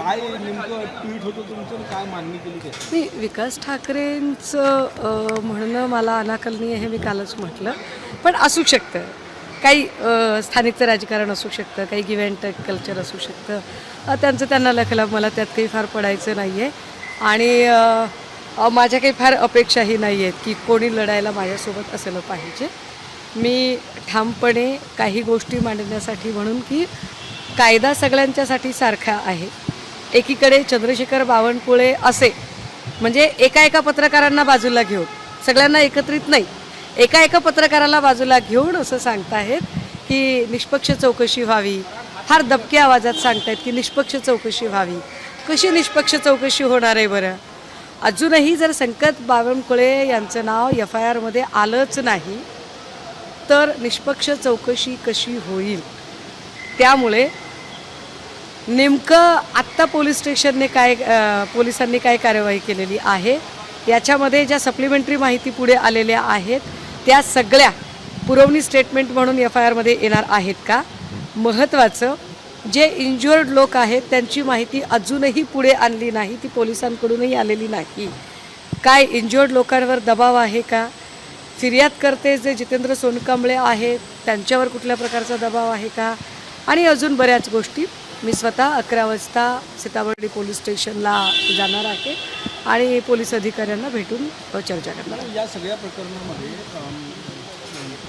काय नेमकं ट्विट होतं तुमचं काय मागणी केली नाही विकास ठाकरेंचं म्हणणं मला अनाकलनीय हे मी कालच म्हटलं. पण असू शकतं. काही स्थानिकचं राजकारण असू शकतं काही गिव्ह अँड टेक कल्चर असू शकतं. त्यांचं त्यांना लखला मला त्यात काही फार पडायचं नाही आहे आणि माझ्या काही फार अपेक्षाही नाही आहेत की कोणी लढायला माझ्यासोबत असलं पाहिजे. मी ठामपणे काही गोष्टी मांडण्यासाठी म्हणून की कायदा सगळ्यांच्यासाठी सारखा आहे. एकीकडे चंद्रशेखर बावनकुळे असे म्हणजे एका एका पत्रकारांना बाजूला घेऊन सगळ्यांना एकत्रित नाही एका एका पत्रकाराला बाजूला घेऊन असं सांगताहेत की निष्पक्ष चौकशी व्हावी. फार दबक्या आवाजात सांगतायत की निष्पक्ष चौकशी व्हावी. कशी निष्पक्ष चौकशी होणार आहे बरं? अजूनही जर संकट बावनकुळे यांचं नाव एफ आय आरमध्ये आलंच नाही तर निष्पक्ष चौकशी कशी होईल? त्यामुळे नेमकं आत्ता पोलीस स्टेशनने काय पोलिसांनी काय कार्यवाही केलेली आहे? याच्यामध्ये ज्या सप्लिमेंटरी माहिती पुढे आलेल्या आहेत त्या सगळ्या पुरवणी स्टेटमेंट म्हणून एफ आय आरमध्ये येणार आहेत का? महत्त्वाचं जे इंज्युअर्ड लोक आहेत त्यांची माहिती अजूनही पुढे आणली नाही ती पोलिसांकडूनही आलेली नाही. काय इंज्युअर्ड लोकांवर दबाव आहे का? फिर्याद करते जे जितेंद्र सोनकांबळे आहेत त्यांच्यावर कुठल्या प्रकारचा दबाव आहे का? आणि अजून बऱ्याच गोष्टी. मी स्वतः अकरा वाजता सीताबर्डी पोलीस स्टेशनला जाणार आहे आणि पोलीस अधिकाऱ्यांना भेटून चर्चा करणार आहे. या सगळ्या प्रकरणामध्ये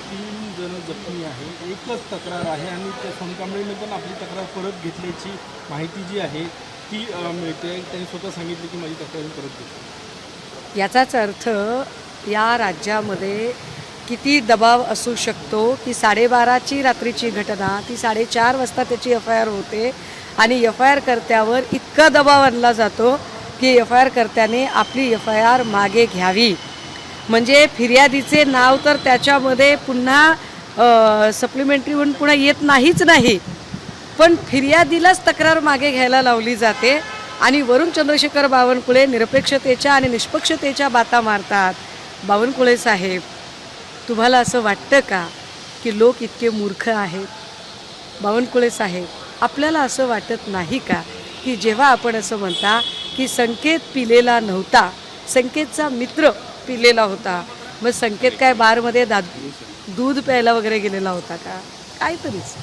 तीन जण जखमी आहे एकच तक्रार आहे आणि त्या सोनकांबळेने पण आपली तक्रार परत घेतल्याची माहिती जी आहे ती मिळते त्यांनी स्वतः सांगितलं की माझी तक्रार परत घेतली याचाच अर्थ या राज्यामध्ये किती दबाव असू शकतो की साडेबाराची रात्रीची घटना ती साडेचार वाजता त्याची एफ आय आर होते आणि एफ आय आर कर्त्यावर इतका दबाव आणला जातो की एफ आय आर कर्त्याने आपली एफ आय आर मागे घ्यावी. म्हणजे फिर्यादीचे नाव तर त्याच्यामध्ये पुन्हा सप्लिमेंटरी म्हणून पुन्हा येत नाहीच नाही. पण फिर्यादीलाच तक्रार मागे घ्यायला लावली जाते आणि वरून चंद्रशेखर बावनकुळे निरपेक्षतेच्या आणि निष्पक्षतेच्या बाता मारतात बावनकुळे साहेब. तुम्हाला असं वाटतं का की लोक इतके मूर्ख आहेत? बावनकुळे साहेब आपल्याला असं वाटत नाही का की जेव्हा आपण असं म्हणता की संकेत पिलेला नव्हता संकेतचा मित्र पिलेला होता मग संकेत काय बारमध्ये दा दूध प्यायला वगैरे गेलेला होता का? काहीतरीच.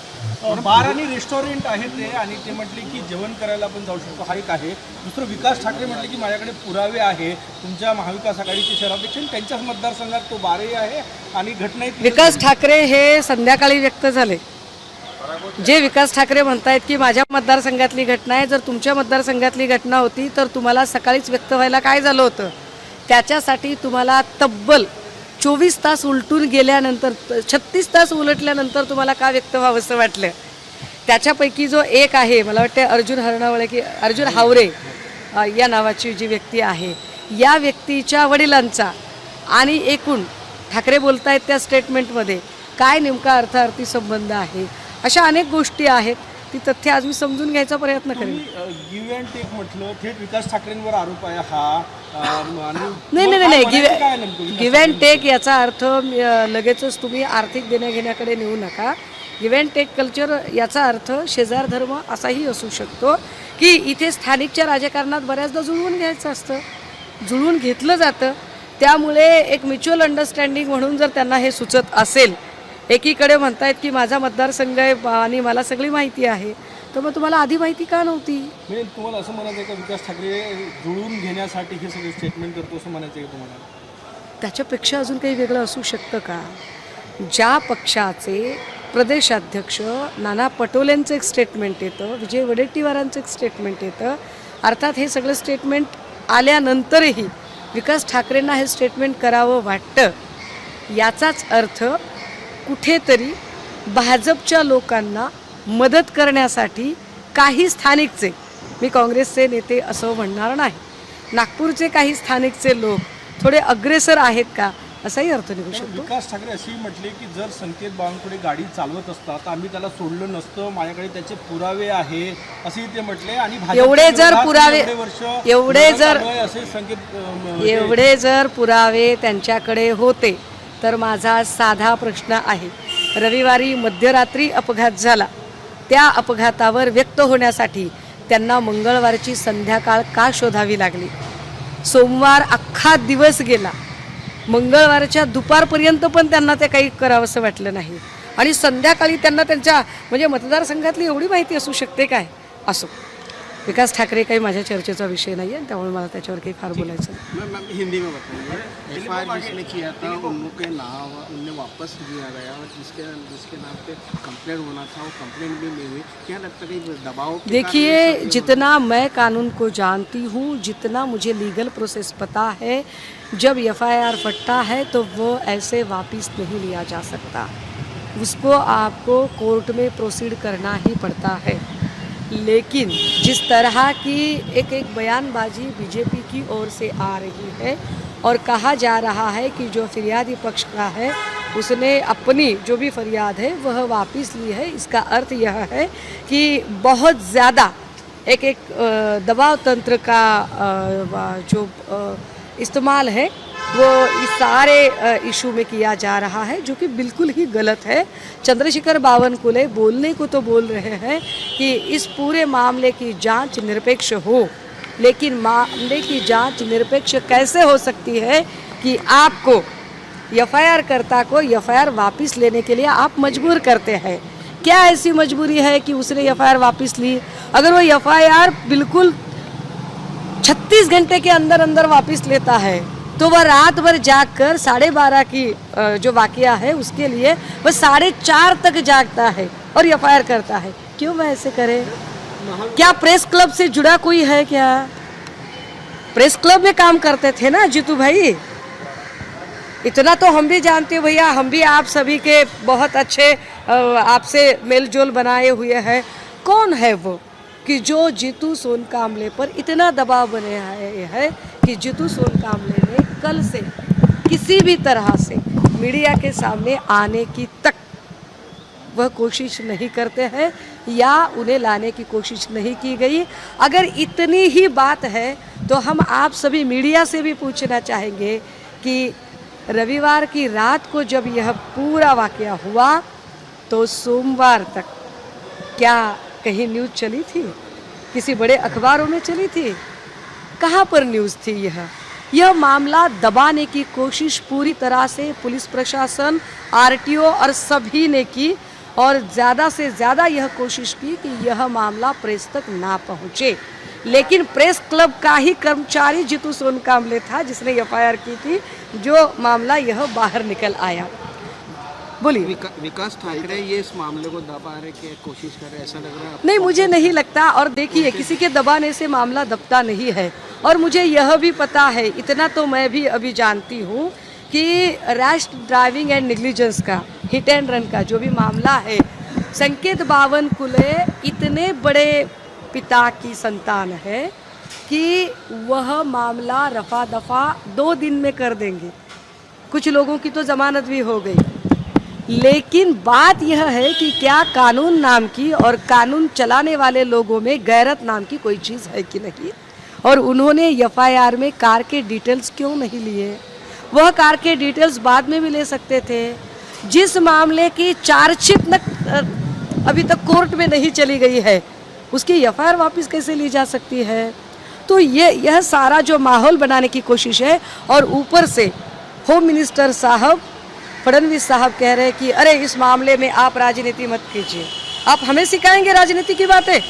बार आणि रेस्टॉरंट आहे ते आणि ते म्हटले की जेवण करायला आपण जाऊ शकतो. हा एक आहे. दुसरं विकास ठाकरे म्हटले की माझ्याकडे पुरावे आहे. तुमच्या महाविकास आघाडीचे शहराध्यक्ष त्यांच्याच मतदारसंघात तो बारही आहे आणि घटना विकास ठाकरे हे संध्याकाळी व्यक्त झाले. जे विकास ठाकरे म्हणतायत की माझ्या मतदारसंघातली घटना आहे. जर तुमच्या मतदारसंघातली घटना होती तर तुम्हाला सकाळीच व्यक्त व्हायला काय झालं होतं? त्याच्यासाठी तुम्हाला तब्बल चोवीस तास उलटून गेल्यानंतर छत्तीस तास उलटल्यानंतर तुम्हाला का व्यक्त व्हावंसं वाटलं? त्याच्यापैकी जो एक आहे मला वाटतं अर्जुन हरणावळे की अर्जुन हावरे या नावाची जी व्यक्ती आहे या व्यक्तीच्या वडिलांचा आणि एकूण ठाकरे बोलतायत त्या स्टेटमेंटमध्ये काय नेमका अर्थार्थी संबंध आहे? अशा अनेक गोष्टी आहेत. ती तथ्य आज मी समजून घ्यायचा प्रयत्न करेन. गिव्ह अँड टेक म्हटलं थेट विकास ठाकरेंवर आरोप आहे हा. नाही नाही नाही गिव्ह गिव्ह अँड टेक याचा अर्थ लगेचच तुम्ही आर्थिक देण्याघेण्याकडे नेऊ नका. गिव्ह अँड टेक कल्चर याचा अर्थ शेजार धर्म असाही असू शकतो की इथे स्थानिकच्या राजकारणात बऱ्याचदा जुळवून घ्यायचं असतं. जुळवून घेतलं जातं. त्यामुळे एक म्युच्युअल अंडरस्टँडिंग म्हणून जर त्यांना हे सुचत असेल एकीकडे म्हणतायत की माझा मतदारसंघ आहे आणि मला सगळी माहिती आहे. तर मग तुम्हाला आधी माहिती का नव्हती? म्हणजे तुम्हाला असं म्हणायचं आहे का विकास ठाकरे जुळून घेण्यासाठी हे सगळे स्टेटमेंट करतो असं म्हणायचं आहे का तुम्हाला? त्याच्यापेक्षा अजून काही वेगळं असू शकतं का? ज्या पक्षाचे प्रदेशाध्यक्ष नाना पटोलेंचं एक स्टेटमेंट येतं विजय वडेट्टीवारांचं एक स्टेटमेंट येतं. अर्थात हे सगळं स्टेटमेंट आल्यानंतरही विकास ठाकरेंना हे स्टेटमेंट करावं वाटतं. याचाच अर्थ कुठेतरी भाजपच्या लोकांना मदत करण्यासाठी काही स्थानिकचे मी काँग्रेसचे नेते असं म्हणणार नाही नागपूरचे काही स्थानिकचे लोक थोडे अग्रेसर आहेत का असाही अर्थ निघू शकतो. विकास ठाकरे असेही म्हटले की जर संकेत बावनकुळे गाडी चालवत असतात आम्ही त्याला सोडलं नसतं माझ्याकडे त्याचे पुरावे आहे असेही ते म्हटले आणि एवढे जर पुरावे- एवढे जर- असे संकेत एवढे जर पुरावे त्यांच्याकडे होते तर माझा साधा प्रश्न आहे. रविवारी मध्यरात्री अपघात झाला. त्या अपघातावर व्यक्त होण्यासाठी त्यांना मंगळवारची संध्याकाळ का शोधावी लागली? सोमवार अख्खा दिवस गेला. मंगळवारच्या दुपारपर्यंत पण त्यांना ते काही करावंसं वाटलं नाही. आणि संध्याकाळी त्यांना त्यांच्या म्हणजे मतदारसंघातली एवढी माहिती असू शकते काय? असो. विकास ठाकरे काही माझ्या चर्चेचा विषय नाही आहे त्यामुळे मला त्याच्यावर काही फार बोलायचं मैं मैं हिंदी में बताइए एफ़ आई आर जिसने किया था उन नाम उन्हें वापस दिया गया और जिसके जिसके नाम पे कंप्लेंट होना था वो कंप्लेंट भी नहीं हुई क्या लगता है कि दबाव के कारण ये देखिए जितना मैं कानून को जानती हूँ जितना मुझे लीगल प्रोसेस पता है जब एफआईआर फटता है तो वो ऐसे वापस नहीं लिया जा सकता। उसको आपको कोर्ट में प्रोसीड करना ही पड़ता है। लेकिन जिस तरह की एक एक बयानबाजी बीजेपी की ओर से आ रही है और कहा जा रहा है कि जो फिरियादी पक्ष का है, उसने अपनी जो भी फरियाद है, वह वापस ली है। इसका अर्थ यह है कि बहुत ज़्यादा एक एक दबाव तंत्र का जो इस्तेमाल है, वो इस सारे इशू में किया जा रहा है, जो कि बिल्कुल ही गलत है। चंद्रशेखर बावनकुले बोलने को तो बोल रहे हैं कि इस पूरे मामले की जाँच निरपेक्ष हो, लेकिन मामले की जाँच निरपेक्ष कैसे हो सकती है कि आपको एफ़ करता को एफ़ वापस लेने के लिए आप मजबूर करते हैं? क्या ऐसी मजबूरी है कि उसने एफ़ वापस ली? अगर वो एफआईआर बिल्कुल छत्तीस घंटे के अंदर अंदर वापस लेता है। तो वह रात भर जाग कर साढ़े बारह की जो वाकया है, उसके लिए वह साढ़े चार तक जागता है और एफ़ करता है। क्यों वह ऐसे करे? क्या प्रेस क्लब से जुड़ा कोई है क्या? प्रेस क्लब में काम करते थे ना जीतू भाई? इतना तो हम भी जानते हैं भैया, हम भी आप सभी के बहुत अच्छे आपसे मेल जोल बनाए हुए हैं। कौन है वो? कि जो जीतू सोन कामले पर इतना दबाव बने आए है कि जीतू सोन कामले ने कल से किसी भी तरह से मीडिया के सामने आने की तक वह कोशिश नहीं करते हैं या उन्हें लाने की कोशिश नहीं की गई। अगर इतनी ही बात है तो हम आप सभी मीडिया से भी पूछना चाहेंगे कि रविवार की रात को जब यह पूरा वाकया हुआ तो सोमवार तक क्या कहीं न्यूज़ चली थी? किसी बड़े अखबारों में चली थी? कहाँ पर न्यूज़ थी यह? यह मामला दबाने की कोशिश पूरी तरह से पुलिस प्रशासन, आरटीओ और सभी ने की और ज़्यादा से ज़्यादा यह कोशिश की कि यह मामला प्रेस तक ना पहुँचे। लेकिन प्रेस क्लब का ही कर्मचारी जितू सोन कामले था जिसने एफआईआर की थी, जो मामला यह बाहर निकल आया। बोलिए। विका, विकास ठाकरे ये इस मामले को दबाने की कोशिश कर रहे ऐसा लग रहा है नहीं मुझे नहीं लगता और देखिए किसी के दबाने से मामला दबता नहीं है। और मुझे यह भी पता है इतना तो मैं भी अभी जानती हूँ कि रैश ड्राइविंग एंड निग्लिजेंस का हिट एंड रन का जो भी मामला है संकेत बावन कुले इतने बड़े पिता की संतान है कि वह मामला रफा दफ़ा दो दिन में कर देंगे। कुछ लोगों की तो जमानत भी हो गई। लेकिन बात यह है कि क्या कानून नाम की और कानून चलाने वाले लोगों में गैरत नाम की कोई चीज़ है कि नहीं? और उन्होंने एफआईआर में कार के डिटेल्स क्यों नहीं लिए? वह कार के डिटेल्स बाद में भी ले सकते थे। जिस मामले की चार्जशीट न अभी तक कोर्ट में नहीं चली गई है, उसकी एफआईआर वापस कैसे ली जा सकती है? तो ये, यह सारा जो माहौल बनाने की कोशिश है, और ऊपर से होम मिनिस्टर साहब फडणवीस साहब कह रहे हैं कि, अरे, इस मामले में आप राजनीति मत कीजिए। आप हमें सिखाएँगे राजनीति की बातें?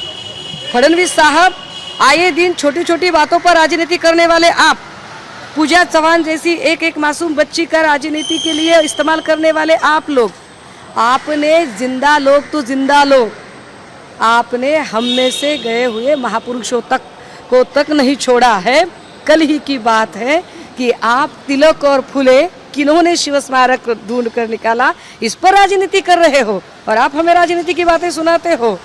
फडणवीस साहब, आए दिन छोटी छोटी बातों पर राजनीति करने वाले आप, पूजा चौहान जैसी एक एक मासूम बच्ची का राजनीति के लिए इस्तेमाल करने वाले आप लोग, आपने ज़िंदा लोग तो ज़िंदा लोग आपने हम में से गए हुए महापुरुषों तक, को तक नहीं छोड़ा है। कल ही की बात है कि आप तिलक और फुले किन्होंने शिव स्मारक ढूंढ कर निकाला। इस पर राजनीति कर रहे हो और आप हमें राजनीति की बातें सुनाते हो।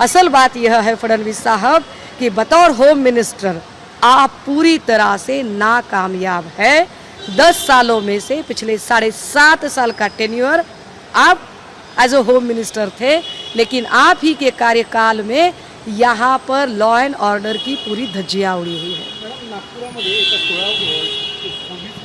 असल बात यह है फडणवीस साहब, कि बतौर होम मिनिस्टर आप पूरी तरह से नाकामयाब है। दस सालों में से पिछले साढ़े सात साल का टेन्योर आप एज ए होम मिनिस्टर थे, लेकिन आप ही के कार्यकाल में यहाँ पर लॉ एंड ऑर्डर की पूरी धज्जियाँ उड़ी हुई है।